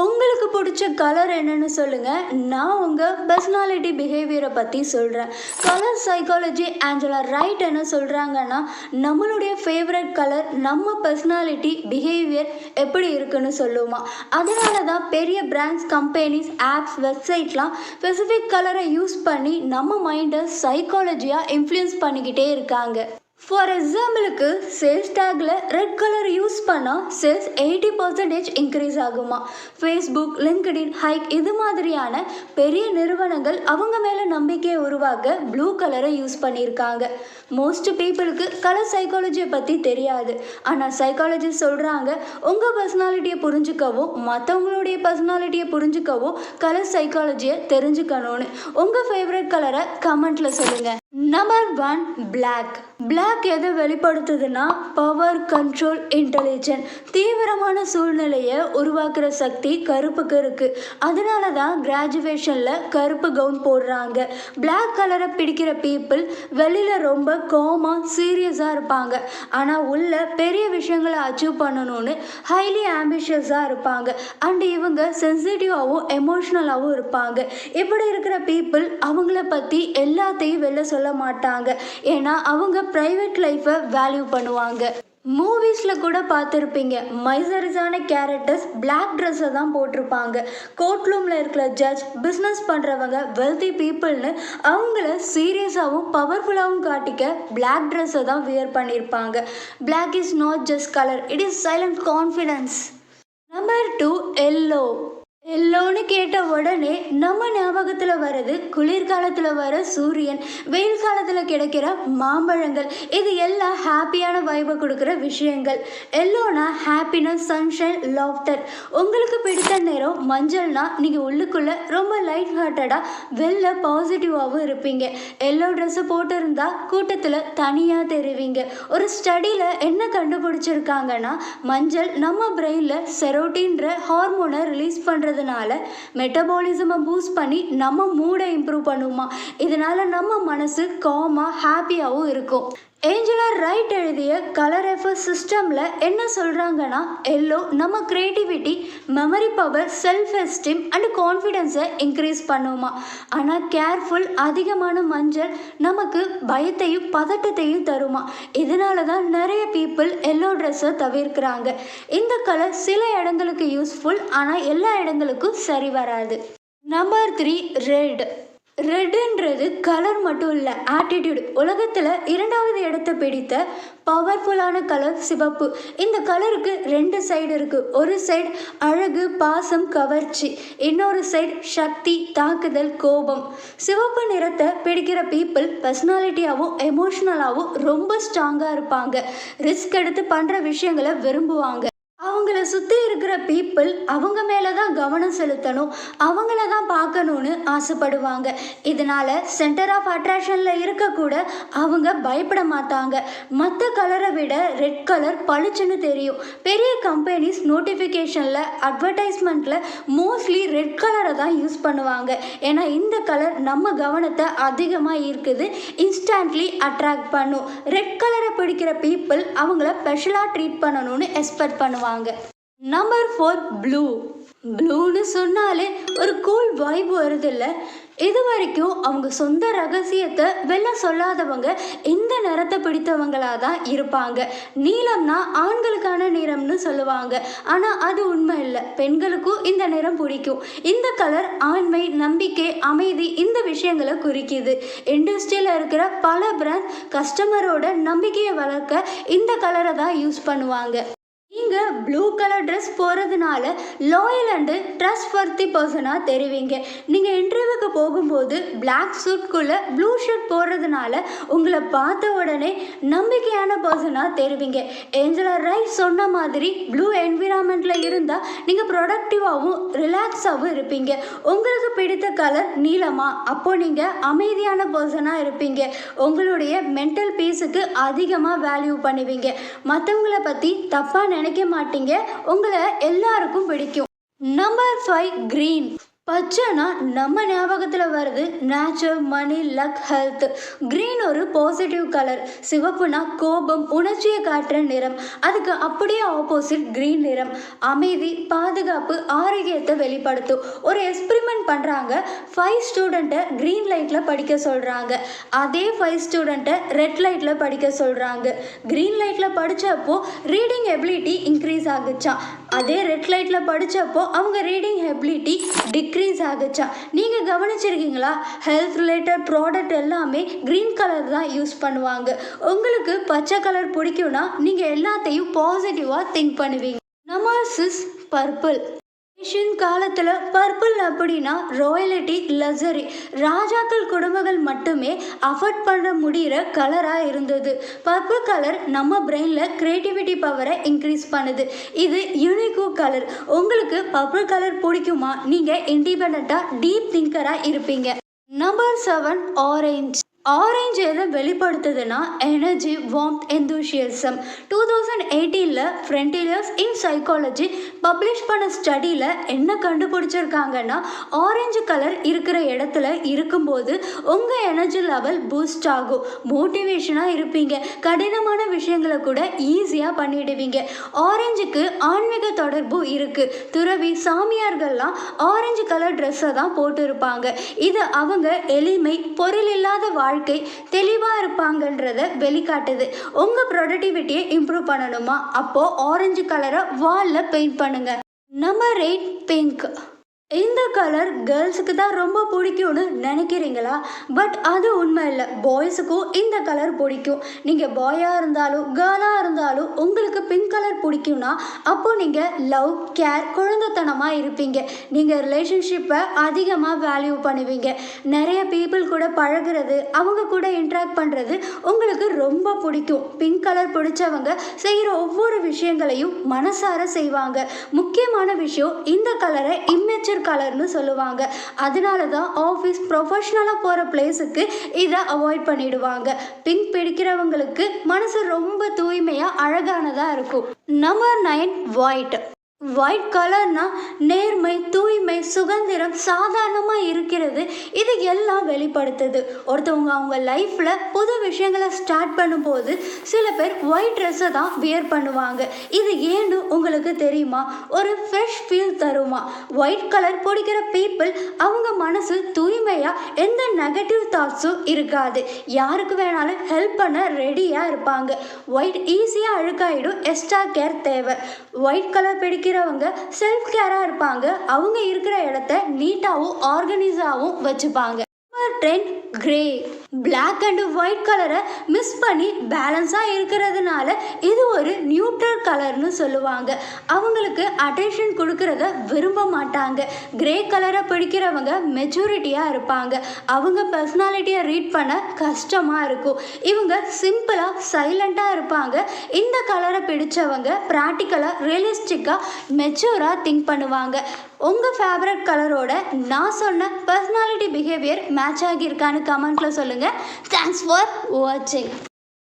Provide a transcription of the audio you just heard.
உங்களுக்கு பிடிச்ச கலர் என்னன்னு சொல்லுங்கள் நான் உங்கள் பர்சனாலிட்டி பிஹேவியரை பற்றி சொல்கிறேன் கலர் சைக்காலஜி ஆஞ்சலா ரைட் என்ன சொல்கிறாங்கன்னா நம்மளுடைய ஃபேவரட் கலர் நம்ம பர்சனாலிட்டி பிஹேவியர் எப்படி இருக்குன்னு சொல்லுவோமா அதனால தான் பெரிய பிராண்ட்ஸ் கம்பெனிஸ் ஆப்ஸ் வெப்சைட்லாம் ஸ்பெசிஃபிக் கலரை யூஸ் பண்ணி நம்ம மைண்டை சைக்காலஜியாக இன்ஃப்ளூயன்ஸ் பண்ணிக்கிட்டே இருக்காங்க. ஃபார் எக்ஸாம்பிளுக்கு சேல்ஸ் டேக்கில் ரெட் கலர் யூஸ் பண்ணால் சேல்ஸ் எயிட்டி பர்சன்டேஜ் இன்க்ரீஸ் ஆகுமா? ஃபேஸ்புக் லிங்க்டின் ஹைக் இது மாதிரியான பெரிய நிறுவனங்கள் அவங்க மேலே நம்பிக்கையை உருவாக்க ப்ளூ கலரை யூஸ் பண்ணியிருக்காங்க. மோஸ்ட் பீப்புளுக்கு கலர் சைக்காலஜியை பற்றி தெரியாது. ஆனால் சைக்காலஜி சொல்கிறாங்க உங்கள் பர்சனாலிட்டியை புரிஞ்சுக்கவும் மற்றவங்களுடைய பர்சனாலிட்டியை புரிஞ்சுக்கவும் கலர் சைக்காலஜியை தெரிஞ்சுக்கணும்னு. உங்கள் ஃபேவரட் கலரை கமெண்ட்டில் சொல்லுங்கள் நம்பர் ஒன் பிளாக் பிளாக் எதை வெளிப்படுத்துதுன்னா பவர் கண்ட்ரோல் இன்டெலிஜென்ட் தீவிரமான சூழ்நிலையை உருவாக்குற சக்தி கருப்புக்கு இருக்குது அதனால தான் கிராஜுவேஷனில் கருப்பு கவுன் போடுறாங்க. பிளாக் கலரை பிடிக்கிற பீப்புள் வெளியில் ரொம்ப கோமா சீரியஸாக இருப்பாங்க. ஆனால் உள்ள பெரிய விஷயங்களை அச்சீவ் பண்ணணும்னு ஹைலி ஆம்பிஷியஸாக இருப்பாங்க. அண்ட் இவங்க சென்சிட்டிவாகவும் எமோஷ்னலாகவும் இருப்பாங்க. இப்படி இருக்கிற பீப்புள் அவங்கள பற்றி எல்லாத்தையும் வெளில சொல்ல மாட்டாங்க. ஏன்னா அவங்க ப்ரைவேட் லைஃப்பை வேல்யூ பண்ணுவாங்க. மூவிஸில் கூட பார்த்துருப்பீங்க. மைசரிஸான கேரக்டர்ஸ் பிளாக் ட்ரெஸ்ஸை தான் போட்டிருப்பாங்க. கோர்ட் ரூமில் இருக்கிற ஜட்ஜ் பிஸ்னஸ் பண்ணுறவங்க வெல்தி பீப்புள்னு அவங்கள சீரியஸாகவும் பவர்ஃபுல்லாகவும் காட்டிக்க பிளாக் ட்ரெஸ்ஸை தான் வியர் பண்ணியிருப்பாங்க black is not just colour it is silent confidence number two yellow எல்லோன்னு கேட்ட உடனே நம்ம ஞாபகத்தில் வர்றது குளிர்காலத்தில் வர சூரியன் வெயில் காலத்தில் கிடைக்கிற மாம்பழங்கள். இது எல்லாம் ஹாப்பியான வைபை கொடுக்குற விஷயங்கள். எல்லோனா ஹாப்பினஸ் சன்ஷைன் லாஃப்டர் உங்களுக்கு பிடித்த நேரம் மஞ்சள்னா நீங்கள் உள்ளுக்குள்ளே ரொம்ப லைட் ஹார்ட்டடாக வெளில பாசிட்டிவாகவும் இருப்பீங்க. எல்லோ ட்ரெஸ்ஸு போட்டிருந்தா கூட்டத்தில் தனியாக தெரிவிங்க. ஒரு ஸ்டடியில் என்ன கண்டுபிடிச்சிருக்காங்கன்னா மஞ்சள் நம்ம பிரெயினில் செரோட்டின்ற ஹார்மோனை ரிலீஸ் பண்ணுறது பண்ணுறதுனால மெட்டபாலிசமை பூஸ்ட் பண்ணி நம்ம மூடை இம்ப்ரூவ் பண்ணுமா. இதனால நம்ம மனசு காமாக ஹாப்பியாகவும் இருக்கும். ஏஞ்சலா ரைட் எழுதிய கலர் எஃபர் சிஸ்டமில் என்ன சொல்கிறாங்கன்னா எல்லோ நம்ம creativity memory power self esteem and கான்ஃபிடென்ஸை increase பண்ணுமா? ஆனால் கேர்ஃபுல் அதிகமான மஞ்சள் நமக்கு பயத்தையும் பதட்டத்தையும் தருமா? இதனால தான் நிறைய பீப்புள் எல்லோ ட்ரெஸ்ஸை தவிர்க்கிறாங்க. இந்த கலர் சில இடங்களுக்கு யூஸ்ஃபுல் ஆனால் எல்லா இடங்களுக்கும் சரி வராது. நம்பர் த்ரீ ரெட் ரெட்டுன்றது கலர் மட்டும் இல்லை ஆட்டிடியூட் உலகத்தில் இரண்டாவது இடத்தை பிடித்த பவர்ஃபுல்லான கலர் சிவப்பு. இந்த கலருக்கு ரெண்டு சைடு இருக்குது ஒரு சைடு அழகு பாசம் கவர்ச்சி. இன்னொரு சைடு சக்தி தாக்குதல் கோபம். சிவப்பு நிறத்தை பிடிக்கிற பீப்புள் பர்சனாலிட்டியாகவும் எமோஷ்னலாகவும் ரொம்ப ஸ்ட்ராங்காக இருப்பாங்க. ரிஸ்க் எடுத்து பண்ணுற விஷயங்களை விரும்புவாங்க. அவங்கள சுற்றி இருக்கிற பீப்புள் அவங்க மேலே தான் கவனம் செலுத்தணும் அவங்கள தான் பார்க்கணுன்னு ஆசைப்படுவாங்க. இதனால் சென்டர் ஆஃப் அட்ராக்ஷனில் இருக்கக்கூட அவங்க பயப்பட மாட்டாங்க. மற்ற கலரை விட ரெட் கலர் பளிச்சுன்னு தெரியும். பெரிய கம்பெனிஸ் நோட்டிஃபிகேஷனில் அட்வர்டைஸ்மெண்ட்டில் மோஸ்ட்லி ரெட் கலரை தான் யூஸ் பண்ணுவாங்க. ஏன்னா இந்த கலர் நம்ம கவனத்தை அதிகமாக இருக்குது இன்ஸ்டன்ட்லி அட்ராக்ட் பண்ணும். ரெட் கலரை பிடிக்கிற பீப்புள் அவங்கள ஸ்பெஷலாக ட்ரீட் பண்ணணும்னு எக்ஸ்பெக்ட் பண்ணுவாங்க. நம்பர் ஃபோர் ப்ளூ ப்ளூன்னு சொன்னாலே ஒரு கூல் வைப் வருதில்ல. இது வரைக்கும் அவங்க சொந்த ரகசியத்தை வெளில சொல்லாதவங்க இந்த நிறத்தை பிடித்தவங்களாக தான் இருப்பாங்க. நீலம்னா ஆண்களுக்கான நிறம்னு சொல்லுவாங்க. ஆனால் அது உண்மை இல்லை. பெண்களுக்கும் இந்த நிறம் பிடிக்கும். இந்த கலர் ஆண்மை நம்பிக்கை அமைதி இந்த விஷயங்களை குறிக்குது. இண்டஸ்ட்ரியில் இருக்கிற பல பிராண்ட் கஸ்டமரோட நம்பிக்கையை வளர்க்க இந்த கலரை தான் யூஸ் பண்ணுவாங்க. நீங்கள் ப்ளூ கலர் ட்ரெஸ் போகிறதுனால லாயல் அண்டு ட்ரஸ்ட் வர்த்தி பர்சனாக தெரிவிங்க. நீங்கள் இன்டர்வியூக்கு போகும்போது பிளாக் சூட்குள்ளே ப்ளூ ஷர்ட் போடுறதுனால உங்களை பார்த்த உடனே நம்பிக்கையான பர்சனாக தெரிவிங்க. ஏஞ்சலா ரைட் சொன்ன மாதிரி ப்ளூ என்விரான்மெண்ட்டில் இருந்தால் நீங்கள் ப்ரொடக்டிவாகவும் ரிலாக்ஸாகவும் இருப்பீங்க. உங்களுக்கு பிடித்த கலர் நீளமா அப்போ நீங்கள் அமைதியான பர்சனாக இருப்பீங்க. உங்களுடைய மென்டல் பீஸுக்கு அதிகமாக வேல்யூ பண்ணுவீங்க. மற்றவங்கள பற்றி தப்பாக நினைக்க மாட்டீங்க. உங்களை எல்லாருக்கும் பிடிக்கும். நம்பர் ஃபைவ் க்ரீன் பச்சைனா நம்ம ஞாபகத்தில் வருது nature money luck health green ஒரு பாசிட்டிவ் கலர் சிவப்புனா கோபம் உணர்ச்சியை காட்டுற நிறம். அதுக்கு அப்படியே ஆப்போசிட் க்ரீன் நிறம். அமைதி பாதுகாப்பு ஆரோக்கியத்தை வெளிப்படுத்தும். ஒரு எக்ஸ்பிரிமெண்ட் பண்ணுறாங்க ஃபைவ் ஸ்டூடெண்ட்டை க்ரீன் லைட்டில் படிக்க சொல்கிறாங்க அதே ஃபைவ் ஸ்டூடெண்ட்டை ரெட் லைட்டில் படிக்க சொல்கிறாங்க க்ரீன் லைட்டில் படித்தப்போ ரீடிங் எபிலிட்டி இன்க்ரீஸ் ஆகுச்சான் அதே ரெட் லைட்டில் படித்தப்போ அவங்க ரீடிங் எபிலிட்டி டிக்ரீஸ் ஆகுச்சா? நீங்கள் கவனிச்சிருக்கீங்களா? ஹெல்த் ரிலேட்டட் ப்ராடக்ட் எல்லாமே க்ரீன் கலர் தான் யூஸ் பண்ணுவாங்க. உங்களுக்கு பச்சை கலர் பிடிக்கும்னா நீங்கள் எல்லாத்தையும் பாசிட்டிவாக திங்க் பண்ணுவீங்க. நமாசிஸ் பர்பிள் ஏஷியன் காலத்தில் பர்பிள் அப்படின்னா ராயலிட்டி லக்ஸரி ராஜாக்கள் குடும்பங்கள் மட்டுமே அஃபோர்ட் பண்ண முடிகிற கலராக இருந்தது. பர்பிள் கலர் நம்ம பிரெயினில் க்ரியேட்டிவிட்டி பவரை இன்க்ரீஸ் பண்ணுது. இது யூனிகோ கலர் உங்களுக்கு பர்பிள் கலர் பிடிக்குமா? நீங்கள் இண்டிபெண்ட்டாக டீப் திங்கராக இருப்பீங்க. நம்பர் செவன் ஆரஞ்ச் ஆரஞ்சு எதை வெளிப்படுத்துதுன்னா energy warmth enthusiasm. Two thousand எயிட்டீனில் ஃப்ரெண்டிலியர்ஸ் இன் சைக்காலஜி பப்ளிஷ் பண்ண ஸ்டடியில் என்ன கண்டுபிடிச்சிருக்காங்கன்னா ஆரஞ்சு கலர் இருக்கிற இடத்துல இருக்கும்போது உங்கள் எனர்ஜி லெவல் பூஸ்ட் ஆகும். மோட்டிவேஷனாக இருப்பீங்க. கடினமான விஷயங்களை கூட ஈஸியாக பண்ணிடுவீங்க. ஆரஞ்சுக்கு ஆன்மீக தொடர்பு இருக்குது துறவி சாமியார்கள்லாம் ஆரஞ்சு கலர் ட்ரெஸ்ஸை தான் போட்டிருப்பாங்க. இது அவங்க எளிமை பொருள் இல்லாத வாழ்க்கை தெளிவாக இருப்பாங்கன்றத வெளிக்காட்டுது. உங்கள் ப்ரொடக்டிவிட்டியை இம்ப்ரூவ் பண்ணணுமா? அப்போது ஆரஞ்சு கலரை வாலில் பெயிண்ட் பண்ணுங்க. நம்பர் எயிட் பிங்க் இந்த கலர் கேர்ள்ஸுக்கு தான் ரொம்ப பிடிக்கும்னு நினைக்கிறீங்களா? பட் அது உண்மை இல்லை. பாய்ஸுக்கும் இந்த கலர் பிடிக்கும். நீங்கள் பாயாக இருந்தாலும் கேர்ளாக இருந்தாலும் உங்களுக்கு பிங்க் கலர் பிடிக்கும்னா அப்போ நீங்கள் லவ் கேர் குழந்தைத்தனமாக இருப்பீங்க. நீங்கள் ரிலேஷன்ஷிப்பை அதிகமாக வேல்யூ பண்ணுவீங்க. நிறைய பீப்புள் கூட பழகுறது அவங்க கூட இன்ட்ராக்ட் பண்ணுறது உங்களுக்கு ரொம்ப பிடிக்கும். பிங்க் கலர் பிடிச்சவங்க செய்கிற ஒவ்வொரு விஷயங்களையும் மனசார செய்வாங்க. முக்கியமான விஷயம் இந்த கலரை இம்மெச்சர் கலர்னு சொல்லுவாங்க. அதனால தான் ஆஃபீஸ் ப்ரொஃபஷ்னலாக போகிற பிளேஸுக்கு இதை அவாய்ட் பண்ணிடுவாங்க. பிங்க் பிடிக்கிறவங்களுக்கு மனசு ரொம்ப தூய்மையாக அழகானதாக இருக்கும். நம்பர் நைன் ஒயிட் ஒயிட் கலர்னா நேர்மை தூய்மை சுதந்திரம் சாதாரணமாக இருக்கிறது. இது எல்லாம் வெளிப்படுத்துது. ஒருத்தவங்க அவங்க லைஃப்பில் புது விஷயங்களை ஸ்டார்ட் பண்ணும்போது சில பேர் ஒயிட் ட்ரெஸ்ஸை தான் வியர் பண்ணுவாங்க. இது ஏன்னு உங்களுக்கு தெரியுமா? ஒரு ஃப்ரெஷ் ஃபீல் தருமா? ஒயிட் கலர் பிடிக்கிற பீப்புள் அவங்க மனசு தூய்மையாக எந்த நெகட்டிவ் தாட்ஸும் இருக்காது. யாருக்கு வேணாலும் ஹெல்ப் பண்ண ரெடியாக இருப்பாங்க. ஒயிட் ஈஸியாக அழுக்காயிடும். எக்ஸ்ட்ரா கேர் தேவை. ஒயிட் கலர் இருக்கிறவங்க செல்ஃப் கேராக இருப்பாங்க. அவங்க இருக்கிற இடத்த நீட்டாகவும் ஆர்கனைஸாகவும் வச்சுப்பாங்க. Trend grey black and white கலரை மிஸ் பண்ணி பேலன்ஸாக இருக்கிறதுனால இது ஒரு நியூட்ரல் கலர்னு சொல்லுவாங்க. அவங்களுக்கு அட்டென்ஷன் கொடுக்கறத விரும்ப மாட்டாங்க. கிரே கலரை பிடிக்கிறவங்க மெச்சூரிட்டியாக இருப்பாங்க. அவங்க பர்சனாலிட்டியை ரீட் பண்ண கஷ்டமாக இருக்கும். இவங்க சிம்பிளாக சைலண்ட்டாக இருப்பாங்க. இந்த கலரை பிடிச்சவங்க ப்ராக்டிக்கலாக ரியலிஸ்டிக்காக மெச்சூராக திங்க் பண்ணுவாங்க. உங்கள் ஃபேவரட் கலரோட நான் சொன்ன பர்சனாலிட்டி பிஹேவியர் மேட்ச் ஆகியிருக்கான்னு கமெண்ட்டில் சொல்லுங்கள் தேங்க்ஸ் ஃபார் வாட்சிங்